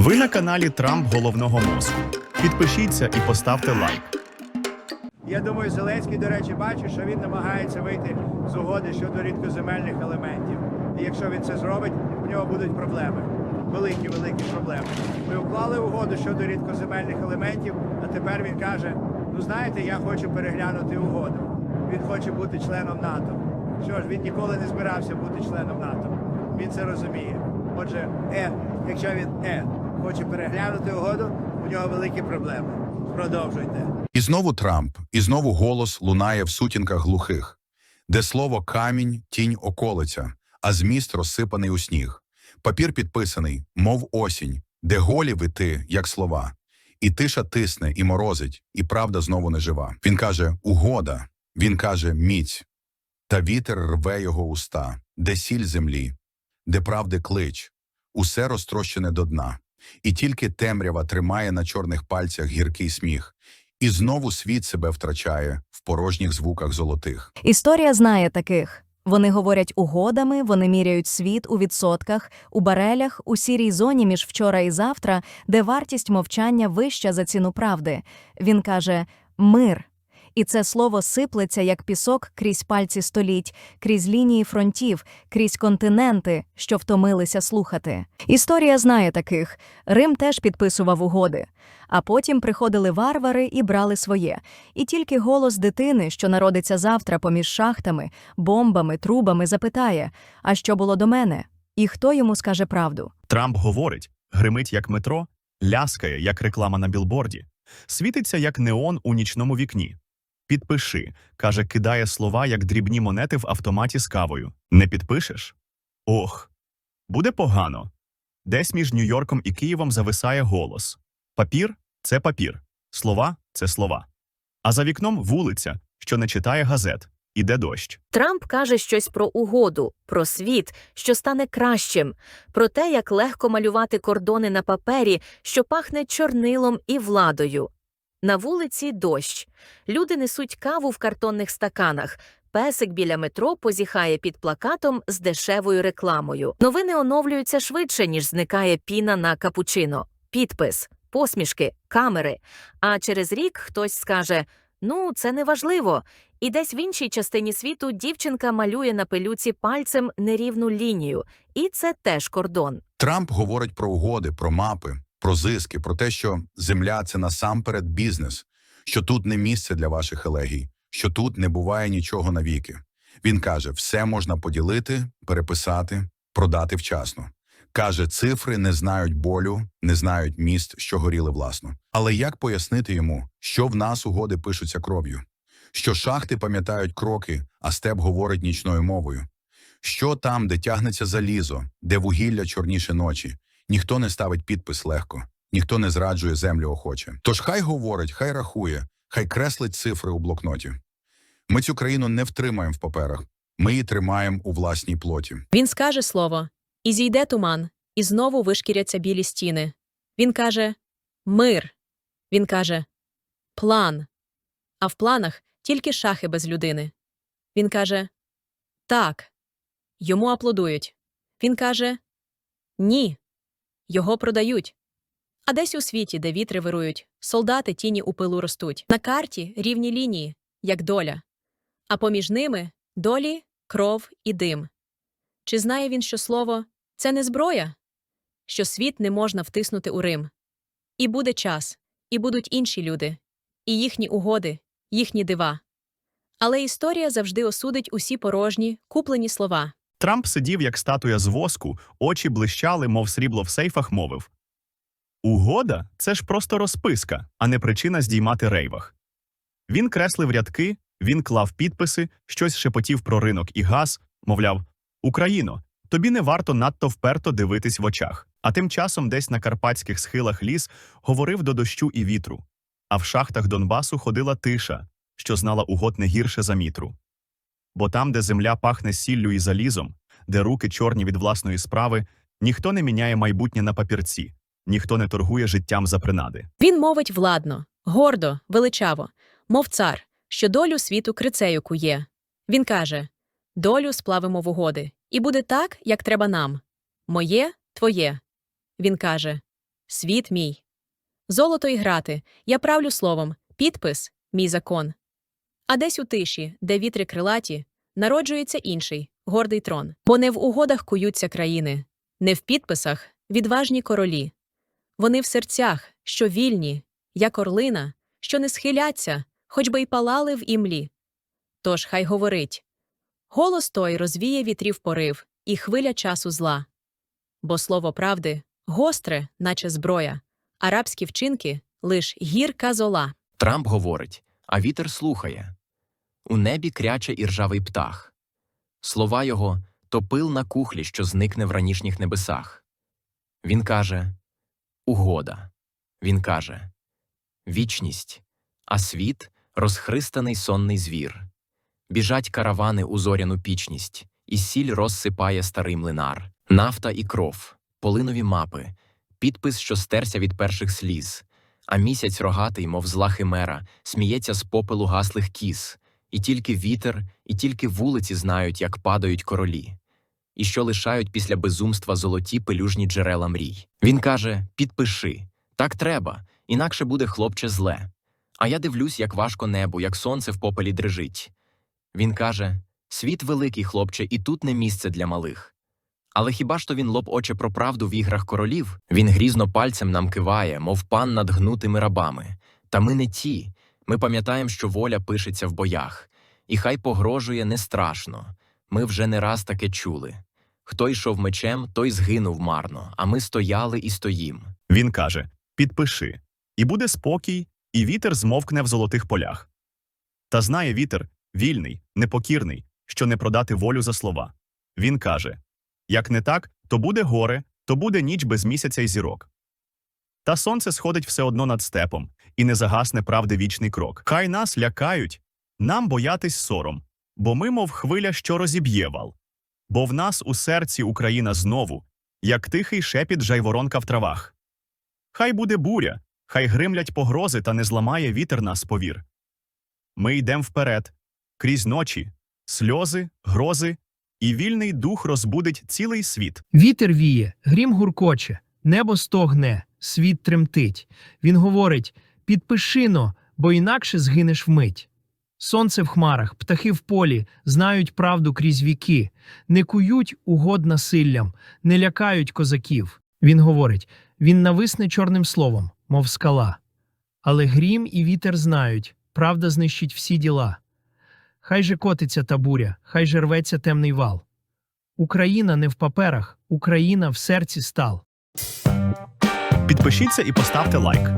Ви на каналі Трамп головного мозку. Підпишіться і поставте лайк. Я думаю, Зеленський, до речі, бачить, що він намагається вийти з угоди щодо рідкоземельних елементів. І якщо він це зробить, у нього будуть проблеми. Великі, великі проблеми. Ми уклали угоду щодо рідкоземельних елементів, а тепер він каже: ну знаєте, я хочу переглянути угоду. Він хоче бути членом НАТО. Що ж, він ніколи не збирався бути членом НАТО. Він це розуміє. Отже, е, якщо він е хоче переглянути угоду, у нього великі проблеми. Продовжуйте. І знову Трамп, і знову голос лунає в сутінках глухих, де слово камінь, тінь околиця, а зміст розсипаний у сніг. Папір підписаний, мов осінь, де голі вити, як слова. І тиша тисне, і морозить, і правда знову не жива. Він каже угода, він каже міць. Та вітер рве його уста, де сіль землі, де правди клич, усе розтрощене до дна. І тільки темрява тримає на чорних пальцях гіркий сміх, і знову світ себе втрачає в порожніх звуках золотих. Історія знає таких. Вони говорять угодами, вони міряють світ у відсотках, у барелях, у сірій зоні між вчора і завтра, де вартість мовчання вища за ціну правди. Він каже мир. І це слово сиплеться як пісок крізь пальці століть, крізь лінії фронтів, крізь континенти, що втомилися слухати. Історія знає таких. Рим теж підписував угоди. А потім приходили варвари і брали своє. І тільки голос дитини, що народиться завтра поміж шахтами, бомбами, трубами, запитає: а що було до мене? І хто йому скаже правду? Трамп говорить, гримить як метро, ляскає, як реклама на білборді, світиться як неон у нічному вікні. Підпиши, каже, кидає слова, як дрібні монети в автоматі з кавою. Не підпишеш? Ох, буде погано. Десь між Нью-Йорком і Києвом зависає голос. Папір це папір, слова це слова. А за вікном вулиця, що не читає газет, іде дощ. Трамп каже щось про угоду, про світ, що стане кращим, про те, як легко малювати кордони на папері, що пахне чорнилом і владою. На вулиці дощ. Люди несуть каву в картонних стаканах. Песик біля метро позіхає під плакатом з дешевою рекламою. Новини оновлюються швидше, ніж зникає піна на капучино. Підпис, посмішки, камери. А через рік хтось скаже: ну, це не важливо. І десь в іншій частині світу дівчинка малює на пилюці пальцем нерівну лінію, і це теж кордон. Трамп говорить про угоди, про мапи, про зиски, про те, що земля це насамперед бізнес, що тут не місце для ваших елегій, що тут не буває нічого навіки. Він каже, все можна поділити, переписати, продати вчасно. Каже, цифри не знають болю, не знають міст, що горіли власно. Але як пояснити йому, що в нас угоди пишуться кров'ю? Що шахти пам'ятають кроки, а степ говорить нічною мовою? Що там, де тягнеться залізо, де вугілля чорніше ночі, ніхто не ставить підпис легко, ніхто не зраджує землю охоче. Тож хай говорить, хай рахує, хай креслить цифри у блокноті. Ми цю країну не втримаємо в паперах, ми її тримаємо у власній плоті. Він скаже слово, і зійде туман, і знову вишкіряться білі стіни. Він каже мир. Він каже план. А в планах тільки шахи без людини. Він каже так. Йому аплодують. Він каже ні. Його продають. А десь у світі, де вітри вирують, солдати тіні у пилу ростуть. На карті рівні лінії, як доля. А поміж ними долі, кров і дим. Чи знає він, що слово це не зброя? Що світ не можна втиснути у Рим? І буде час, і будуть інші люди, і їхні угоди, їхні дива. Але історія завжди осудить усі порожні, куплені слова. Трамп сидів, як статуя з воску, очі блищали, мов срібло в сейфах, мовив. Угода це ж просто розписка, а не причина здіймати рейвах. Він креслив рядки, він клав підписи, щось шепотів про ринок і газ, мовляв, Україно, тобі не варто надто вперто дивитись в очах. А тим часом десь на карпатських схилах ліс говорив до дощу і вітру, а в шахтах Донбасу ходила тиша, що знала угод не гірше за мітру. Бо там, де земля пахне сіллю і залізом, де руки чорні від власної справи, ніхто не міняє майбутнє на папірці, ніхто не торгує життям за принади. Він мовить владно, гордо, величаво, мов цар, що долю світу крицею кує. Він каже долю сплавимо в угоди, і буде так, як треба нам. Моє твоє. Він каже світ мій. Золото і грати, я правлю словом, підпис мій закон. А десь у тиші, де вітри крилаті, народжується інший, гордий трон. Бо не в угодах куються країни, не в підписах відважні королі. Вони в серцях, що вільні, як орлина, що не схиляться, хоч би й палали в імлі. Тож хай говорить голос той розвіє вітрів порив і хвиля часу зла. Бо слово правди гостре, наче зброя, арабські вчинки лиш гірка зола. Трамп говорить, а вітер слухає. У небі кряче іржавий птах. Слова його то пил на кухлі, що зникне в ранішніх небесах. Він каже Угода. Він каже Вічність, а світ розхристаний сонний звір. Біжать каравани у зоряну пічність, і сіль розсипає старий млинар, нафта і кров, полинові мапи, підпис, що стерся від перших сліз. А місяць рогатий, мов зла химера, сміється з попелу гаслих кіз, і тільки вітер, і тільки вулиці знають, як падають королі, і що лишають після безумства золоті пелюжні джерела мрій. Він каже: підпиши, так треба, інакше буде хлопче зле. А я дивлюсь, як важко небо, як сонце в попелі дрижить. Він каже: світ великий, хлопче, і тут не місце для малих. Але хіба ж то він лоб оче про правду в іграх королів? Він грізно пальцем нам киває, мов пан над гнутими рабами. Та ми не ті. Ми пам'ятаємо, що воля пишеться в боях, і хай погрожує не страшно. Ми вже не раз таке чули. Хто йшов мечем, той згинув марно, а ми стояли і стоїм. Він каже: підпиши, і буде спокій, і вітер змовкне в золотих полях. Та знає вітер, вільний, непокірний, що не продати волю за слова. Він каже: як не так, то буде горе, то буде ніч без місяця й зірок. Та сонце сходить все одно над степом, і не загасне правди вічний крок. Хай нас лякають, нам боятись сором, бо ми, мов хвиля, що розіб'є вал. Бо в нас у серці Україна знову, як тихий шепіт жайворонка в травах. Хай буде буря, хай гримлять погрози, та не зламає вітер нас повір. Ми йдем вперед, крізь ночі, сльози, грози, і вільний дух розбудить цілий світ. Вітер віє, грім гуркоче, небо стогне, світ тремтить. Він говорить: підпишино, бо інакше згинеш вмить. Сонце в хмарах, птахи в полі знають правду крізь віки, не кують угод насиллям, не лякають козаків. Він говорить: він нависне чорним словом, мов скала. Але грім і вітер знають, правда знищить всі діла. Хай же котиться та буря, хай же рветься темний вал. Україна не в паперах, Україна в серці стал. Підпишіться і поставте лайк.